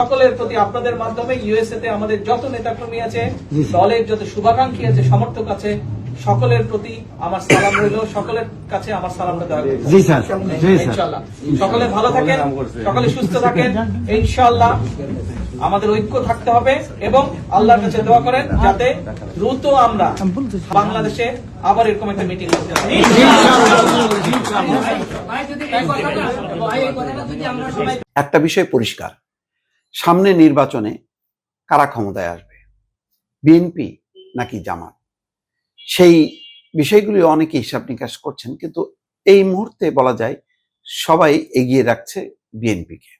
সকলের প্রতি আপনাদের মাধ্যমে ইউএসএ তে আমাদের যত নেতাকর্মী আছে দলের যত শুভাকাঙ্ক্ষী আছে সমর্থক আছে সকলের প্রতি আমার সালাম রইল। সকলের কাছে আমার সালামটা দেওয়া হলো। জি স্যার জি স্যার। ইনশাআল্লাহ। সকলে ভালো থাকেন সকলে সুস্থ থাকেন ইনশাআল্লাহ আমাদের ঐক্য থাকতে হবে এবং আল্লাহর কাছে দোয়া করেন যাতে দ্রুত আমরা বাংলাদেশে আবার এরকম একটা মিটিং করতে পারি। একটা বিষয় পরিষ্কার। সামনে নির্বাচনে কারা ক্ষমতায় আসবে? বিএনপি নাকি জামাত? সেই বিষয়গুলি অনেকে হিসাব নিকাশ করছেন, কিন্তু এই মুহূর্তে বলা যায় সবাই এগিয়ে রাখছে বিএনপিকে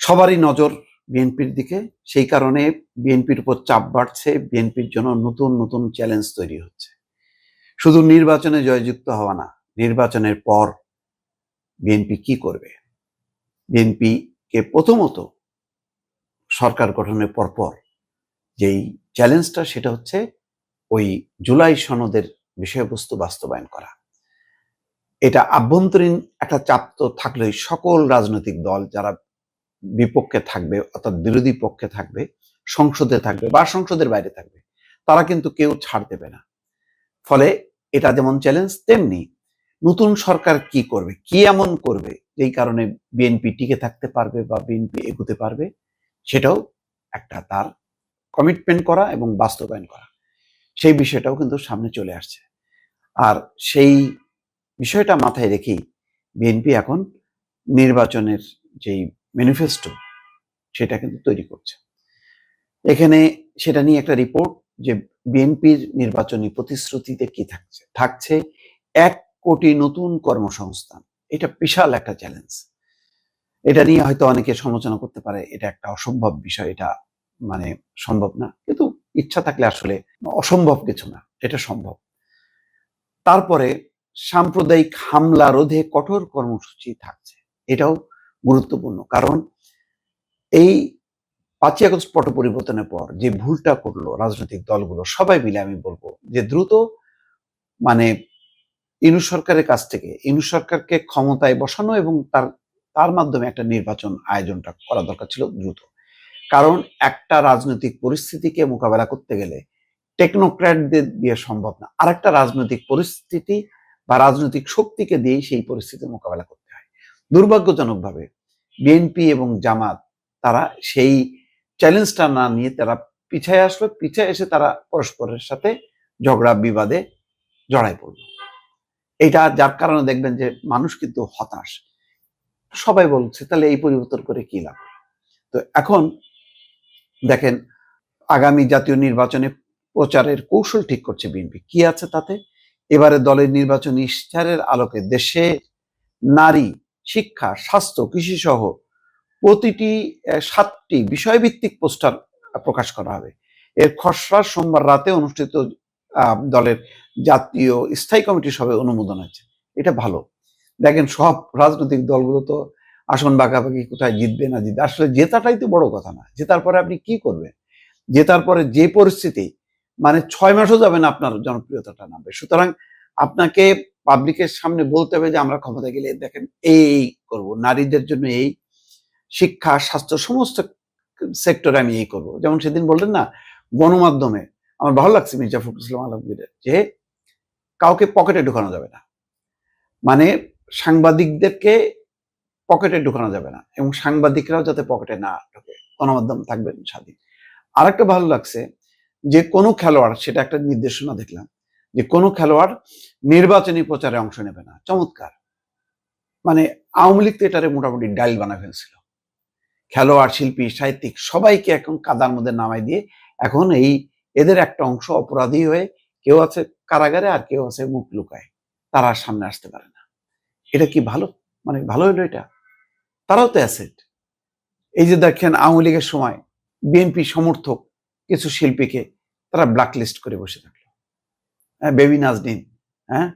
সবারই নজর বিএনপির দিকে। সেই কারণে বিএনপির উপর চাপ বাড়ছে বিএনপির জন্য নতুন নতুন চ্যালেঞ্জ তৈরি হচ্ছে। শুধু নির্বাচনে জয়যুক্ত হওয়া না, নির্বাচনের পর বিএনপি কি করবে? বিএনপি কে প্রথমত সরকার গঠনের পরপর যেই চ্যালেঞ্জটা সেটা হচ্ছে ওই জুলাই সনদের বিষয়বস্তু বাস্তবায়ন করা। এটা আভ্যন্তরীণ একটা চাপ তো থাকলেই, সকল রাজনৈতিক দল যারা বিপক্ষে থাকবে, অর্থাৎ বিরোধী পক্ষে থাকবে, সংসদে থাকবে বা সংসদের বাইরে থাকবে, তারা কিন্তু কেউ ছাড় দেবে না। ফলে এটা যেমন চ্যালেঞ্জ, তেমনি নতুন সরকার কি করবে? কি এমন করবে? যেই কারণে বিএনপি টিকে থাকতে পারবে বা বিএনপি এগোতে পারবে, সেটাও একটা তার কমিটমেন্ট করা এবং বাস্তবায়ন করা। সেই বিষয়টাও কিন্তু সামনে চলে আসছে। আর সেই বিষয়টা মাথায় রেখেই বিএনপি এখন নির্বাচনের যেই ম্যানিফেস্টো সেটা কিন্তু তৈরি করছে। এখানে সেটা নিয়ে একটা রিপোর্ট যে বিএনপির নির্বাচনী প্রতিশ্রুতিতে কি থাকছে? থাকছে এক কোটি নতুন কর্মসংস্থান। এটা বিশাল একটা চ্যালেঞ্জ এটা নিয়ে হয়তো অনেকে সমালোচনা করতে পারে, এটা একটা অসম্ভব বিষয়, এটা মানে সম্ভব না। কিন্তু ইচ্ছা থাকলে আসলে অসম্ভব কিছু না, এটা সম্ভব। তারপরে সাম্প্রদায়িক হামলা রোধে কঠোর কর্মসূচি থাকছে। এটাও গুরুত্বপূর্ণ। কারণ এই পাঁচই আগস্ট পট পরিবর্তনের পর যে ভুলটা করল রাজনৈতিক দলগুলো, সবাই মিলে আমি বলব যে দ্রুত মানে ইনু সরকারের কাছ থেকে, ইনু সরকারকে ক্ষমতায় বসানো এবং তার তার মাধ্যমে একটা নির্বাচন আয়োজনটা করা দরকার ছিল দ্রুত। কারণ একটা রাজনৈতিক পরিস্থিতিকে মোকাবেলা করতে গেলে টেকনোক্র্যাটদের দিয়ে সম্ভব না। আর একটা রাজনৈতিক পরিস্থিতি বা রাজনৈতিক শক্তিকে দিয়েই সেই পরিস্থিতি মোকাবেলা করতে হয়। দুর্ভাগ্যজনকভাবে বিএনপি এবং জামাত, তারা সেই চ্যালেঞ্জটা না নিয়ে তারা পিছায় আসলো, পিছায় এসে তারা পরস্পরের সাথে ঝগড়া বিবাদে জড়াই পড়ল। এটা যার কারণে দেখবেন যে মানুষ কিন্তু হতাশ। সবাই বলছে, তাহলে এই পরিবর্তন করে কি লাভ? তো এখন দেখেন, আগামী জাতীয় নির্বাচনে প্রচারের কৌশল ঠিক করছে বিএনপি। কি আছে তাতে? এবারে দলের নির্বাচনী ইশতেহারের আলোকে দেশে নারী, শিক্ষা, স্বাস্থ্য কৃষি সহ প্রতিটি সাতটি বিষয়ভিত্তিক পোস্টার প্রকাশ করা হবে। এর খসড়া সোমবার রাতে অনুষ্ঠিত দলের জাতীয় স্থায়ী কমিটি সভায় অনুমোদন হয়েছে এটা ভালো। দেখেন সব রাজনৈতিক দলগুলো তো আসন বাঁকাবাকি কোথায় জিতবে না জিতবে? আসলে জেতাটাই তো বড় কথা না। জেতার পরে আপনি কি করবেন? জেতার পরে যে পরিস্থিতি মানে ছয় মাসও যাবে না আপনার জনপ্রিয়তাটা নামবে। সুতরাং আপনাকে পাবলিকের সামনে বলতে হবে যে, আমরা ক্ষমতা গেলে দেখেন এই করব, নারীদের জন্য এই শিক্ষা, স্বাস্থ্য, সমস্ত সেক্টরে আমি এই করব। যেমন সেদিন বললেন না, গণমাধ্যমে আমার ভালো লাগছে মির্জা ফখরুল ইসলাম আলমগীরের যে কাউকে পকেটে ঢুকানো যাবে না। মানে সাংবাদিকদেরকে পকেটে ঢুকানো যাবে না এবং সাংবাদিকরাও যাতে পকেটে না ঢোকে। গণমাধ্যম থাকবেন স্বাধীন। আরেকটা ভালো লাগছে যে কোনো খেলোয়াড়, সেটা একটা নির্দেশনা দেখলাম, যে কোনো খেলোয়াড় নির্বাচনী প্রচারে অংশ নেবে না। চমৎকার। মানে আওয়ামী লীগ তো এটারে মোটামুটি ডাইল বানা ফেলছিল। খেলোয়াড়, শিল্পী, সাহিত্যিক সবাইকে এখন কাদার মধ্যে নামাই দিয়ে এখন এই এদের একটা অংশ অপরাধী হয়ে কেউ আছে কারাগারে আর কেউ আছে মুখ লুকায়। তারা সামনে আসতে পারে না। এটা কি ভালো? মানে ভালো হলো এটা? তারাও তো অ্যাসেট। এই যে দেখেন আওয়ামী লীগের সময় বিএনপি সমর্থক কিছু শিল্পীকে তারা ব্ল্যাকলিস্ট করে বসে থাকল। হ্যাঁ বেবি নাজনীন হ্যাঁ?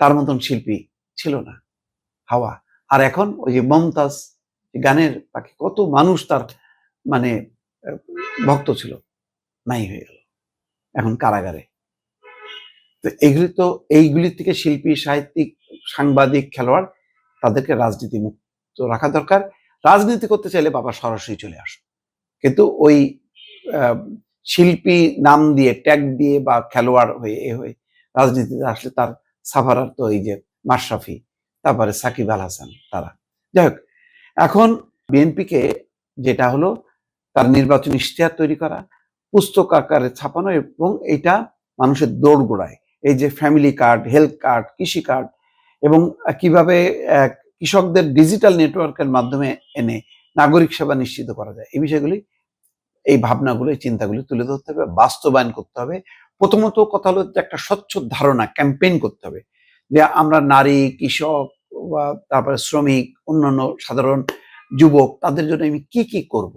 তার মতন শিল্পী ছিল না। হাওয়া। আর এখন ওই যে মমতাজ গানের পাখি কত মানুষ তার মানে ভক্ত ছিল। নাই হয়ে গেল। এখন কারাগারে। তো এগুলি তো, এইগুলি থেকে শিল্পী, সাহিত্যিক, সাংবাদিক, খেলোয়াড়, তাদেরকে রাজনীতি মুক্ত রাখা দরকার। রাজনীতি করতে চাইলে বাবা সরাসরি চলে আসুন। কিন্তু ওই শিল্পী নাম দিয়ে, ট্যাগ দিয়ে বা খেলোয়াড় হয়ে, এ হয়ে রাজনীতিতে আসলে তার সাফারার তো এই যে মাশরাফি, তারপরে সাকিব আল হাসান, তারা। যাই হোক, এখন বিএনপিকে যেটা হলো, তার নির্বাচনী ইশতেহার তৈরি করা পুস্তক আকারে ছাপানো এবং এটা মানুষের দৌড় গোড়ায় এই যে ফ্যামিলি কার্ড হেলথ কার্ড কৃষি কার্ড এবং কীভাবে কৃষকদের ডিজিটাল নেটওয়ার্কের মাধ্যমে এনে নাগরিক সেবা নিশ্চিত করা যায়। এই বিষয়গুলি, এই ভাবনাগুলো, এই চিন্তাগুলি তুলে ধরতে হবে, বাস্তবায়ন করতে হবে। প্রথমত কথা হলো যে একটা স্বচ্ছ ধারণা ক্যাম্পেইন করতে হবে যে আমরা নারী, কৃষক বা তারপরে শ্রমিক, অন্যান্য সাধারণ যুবক, তাদের জন্য আমি কি কি করব?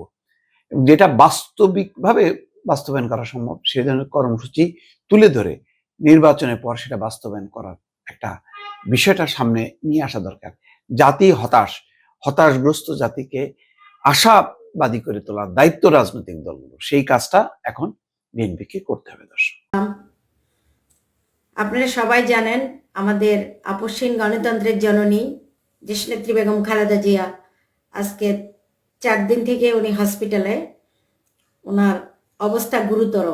যেটা বাস্তবিকভাবে বাস্তবায়ন করা সম্ভব। সে ধরনের কর্মসূচি তুলে ধরে নির্বাচনের পর সেটা বাস্তবায়ন করার একটা বিষয়টা সামনে নিয়ে আসা দরকার। জাতি হতাশ, হতাশগ্রস্ত জাতিকে আশাবাদী করে তোলার দায়িত্ব রাজনৈতিক দলগুলো, সেই কাজটা এখন বিএনপিকে করতে হবে দর্শক। আপনারা সবাই জানেন আমাদের আপসীন গণতন্ত্রের জননী দেশনেত্রী বেগম খালেদা জিয়া আজকে চার দিন থেকে উনি হসপিটালে ওনার অবস্থা গুরুতর।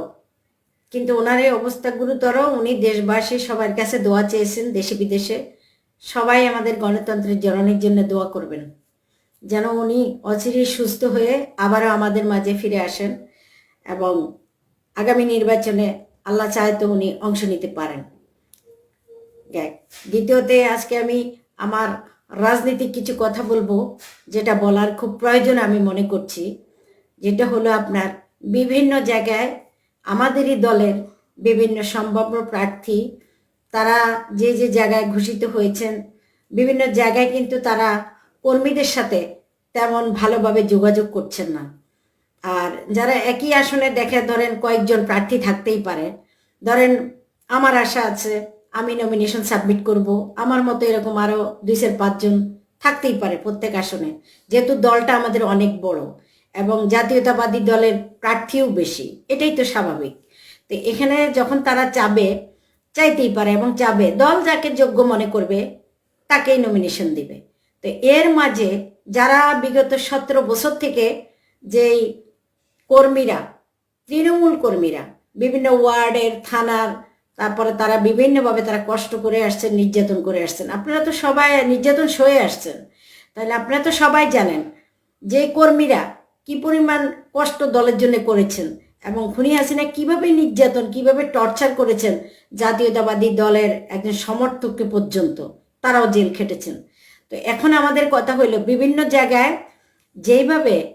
কিন্তু ওনার এই অবস্থা গুরুতর, উনি দেশবাসী সবার কাছে দোয়া চেয়েছেন দেশে বিদেশে। সবাই আমাদের গণতন্ত্রের জননীর জন্য দোয়া করবেন। যেন উনি অচিরেই সুস্থ হয়ে আবারও আমাদের মাঝে ফিরে আসেন এবং আগামী নির্বাচনে আল্লাহ চায় তো উনি অংশ নিতে পারেন। দ্বিতীয়তে আজকে আমি আমার রাজনীতিক কিছু কথা বলব, যেটা বলার খুব প্রয়োজন আমি মনে করছি। যেটা হলো আপনার বিভিন্ন জায়গায় আমাদেরই দলের বিভিন্ন সম্ভাব্য প্রার্থী, তারা যে যে জায়গায় ঘোষিত হয়েছেন, বিভিন্ন জায়গায় কিন্তু তারা কর্মীদের সাথে তেমন ভালোভাবে যোগাযোগ করছেন না। আর যারা একই আসনে দেখে ধরেন কয়েকজন প্রার্থী থাকতেই পারে, ধরেন আমার আশা আছে আমি নমিনেশন সাবমিট করব, আমার মতো এরকম আরও দুই চার পাঁচজন থাকতেই পারে প্রত্যেক আসনে, যেহেতু দলটা আমাদের অনেক বড়। এবং জাতীয়তাবাদী দলের প্রার্থীও বেশি। এটাই তো স্বাভাবিক। তো এখানে যখন তারা চাবে, চাইতেই পারে এবং চাবে, দল যাকে যোগ্য মনে করবে, তাকেই নমিনেশন দিবে। তো এর মাঝে যারা বিগত সতেরো বছর থেকে যেই কর্মীরা, তৃণমূল কর্মীরা, বিভিন্ন ওয়ার্ডের, থানার, তারপরে তারা বিভিন্নভাবে তারা কষ্ট করে আসছেন, নির্যাতন করে আসছেন, আপনারা তো সবাই নির্যাতন সয়ে আসছেন। তাহলে আপনারা তো সবাই জানেন, যে কর্মীরা কি পরিমাণ কষ্ট দলের জন্য করেছেন? এবং খুনি হাসিনা কীভাবে নির্যাতন, কীভাবে টর্চার করেছেন জাতীয়তাবাদী দলের একজন সমর্থককে পর্যন্ত? তারাও জেল খেটেছেন। তো এখন আমাদের কথা হইল বিভিন্ন জায়গায় যেইভাবে